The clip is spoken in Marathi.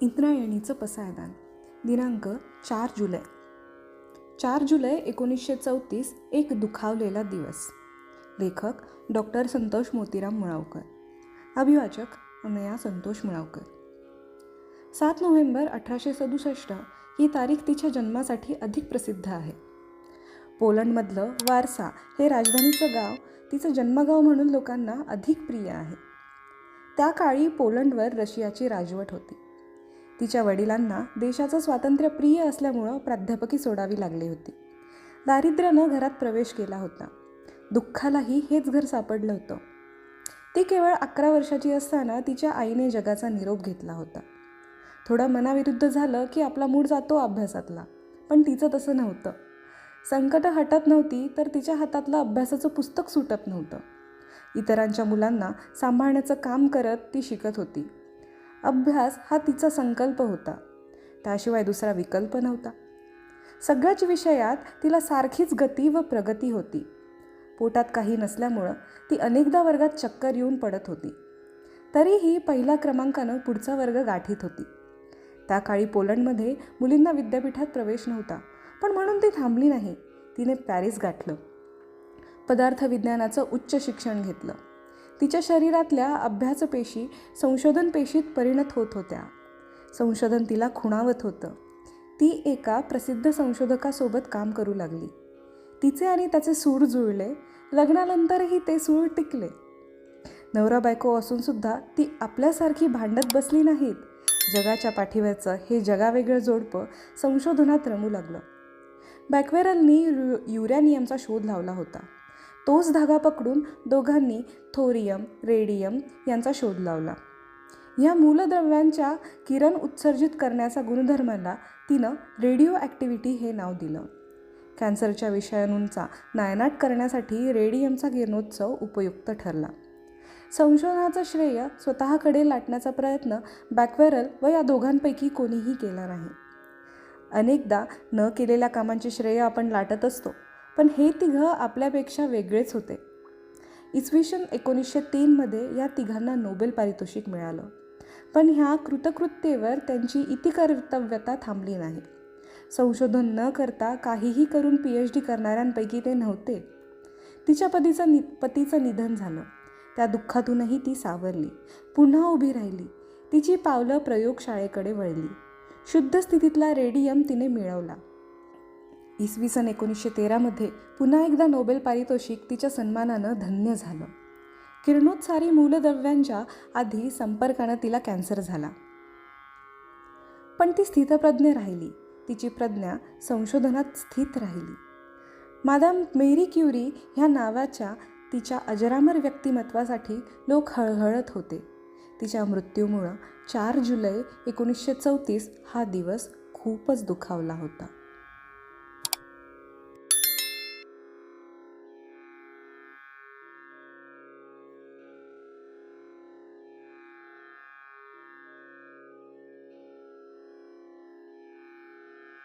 इंद्रायणीचं पसायदान. दिनांक चार जुलै. चार जुलै एकोणीसशे चौतीस एक दुखावलेला दिवस. लेखक डॉक्टर संतोष मोतीराम मुळावकर. अभिवाचक अनया संतोष मुळावकर. सात नोव्हेंबर अठराशे सदुसष्ट ही तारीख तिच्या जन्मासाठी अधिक प्रसिद्ध आहे. पोलंडमधलं वारसा हे राजधानीचं गाव तिचं जन्मगाव म्हणून लोकांना अधिक प्रिय आहे. त्या काळी पोलंडवर रशियाची राजवट होती. तिच्या वडिलांना देशाचं स्वातंत्र्य प्रिय असल्यामुळं प्राध्यापकी सोडावी लागली होती. दारिद्र्यानं घरात प्रवेश केला होता. दुःखालाही हेच घर सापडलं होतं. ती केवळ अकरा वर्षाची असताना तिच्या आईने जगाचा निरोप घेतला होता. थोडं मनाविरुद्ध झालं की आपला मूड जातो अभ्यासातला पण तिचं तसं नव्हतं. संकटं हटत नव्हती तर तिच्या हातातलं अभ्यासाचं पुस्तक सुटत नव्हतं. इतरांच्या मुलांना सांभाळण्याचं काम करत ती शिकत होती. अभ्यास हा तिचा संकल्प होता. त्याशिवाय दुसरा विकल्प नव्हता. सगळ्याच विषयात तिला सारखीच गती व प्रगती होती. पोटात काही नसल्यामुळं ती अनेकदा वर्गात चक्कर येऊन पडत होती. तरीही पहिल्या क्रमांकानं पुढचा वर्ग गाठीत होती. त्या काळी पोलंडमध्ये मुलींना विद्यापीठात प्रवेश नव्हता पण म्हणून ती थांबली नाही. तिने पॅरिस गाठलं. पदार्थ विज्ञानाचं उच्च शिक्षण घेतलं. तिच्या शरीरातल्या अभ्यासपेशी संशोधन पेशीत परिणत होत होत्या. संशोधन तिला खुणावत होतं. ती एका प्रसिद्ध संशोधकासोबत काम करू लागली. तिचे आणि त्याचे सूर जुळले. लग्नानंतरही ते सूर टिकले. नवरा बायको असूनसुद्धा ती आपल्यासारखी भांडत बसली नाहीत. जगाच्या पाठीवरचं हे जगावेगळं जोडपं संशोधनात रमू लागलं. बॅक्वेरलनी यु युरॅनियमचा शोध लावला होता. तोच धागा पकडून दोघांनी थोरियम रेडियम यांचा शोध लावला. या मूलद्रव्यांच्या किरण उत्सर्जित करण्याचा गुणधर्माला तिनं रेडिओ ॲक्टिव्हिटी हे नाव दिलं. कॅन्सरच्या विषाणूंचा नायनाट करण्यासाठी रेडियमचा किरणोत्सव उपयुक्त ठरला. संशोधनाचं श्रेय स्वतःकडे लाटण्याचा प्रयत्न बॅकवेरल व या दोघांपैकी कोणीही केला नाही. अनेकदा न केलेल्या कामांचे श्रेय आपण लाटत असतो. पण हे तिघं आपल्यापेक्षा वेगळेच होते. इसवी सन एकोणीसशे तीनमध्ये या तिघांना नोबेल पारितोषिक मिळालं. पण ह्या कृतकृत्येवर त्यांची इतिकर्तव्यता थांबली नाही. संशोधन न करता काहीही करून पी एच डी करणाऱ्यांपैकी ते नव्हते. तिच्या पतीचं नि पतीचं निधन झालं. त्या दुःखातूनही ती सावरली. पुन्हा उभी राहिली. तिची पावलं प्रयोगशाळेकडे वळली. शुद्ध स्थितीतला रेडियम तिने मिळवला. इसवी सन एकोणीसशे तेरामध्ये पुन्हा एकदा नोबेल पारितोषिक तिच्या सन्मानानं धन्य झालं. किरणोत्सारी मूलद्रव्यांच्या आधी संपर्कानं तिला कॅन्सर झाला. पण ती स्थितप्रज्ञ राहिली. तिची प्रज्ञा संशोधनात स्थित राहिली. मादाम मेरी क्युरी ह्या नावाच्या तिच्या अजरामर व्यक्तिमत्वासाठी लोक हळहळत होते. तिच्या मृत्यूमुळं चार जुलै एकोणीसशे चौतीस हा दिवस खूपच दुखावला होता.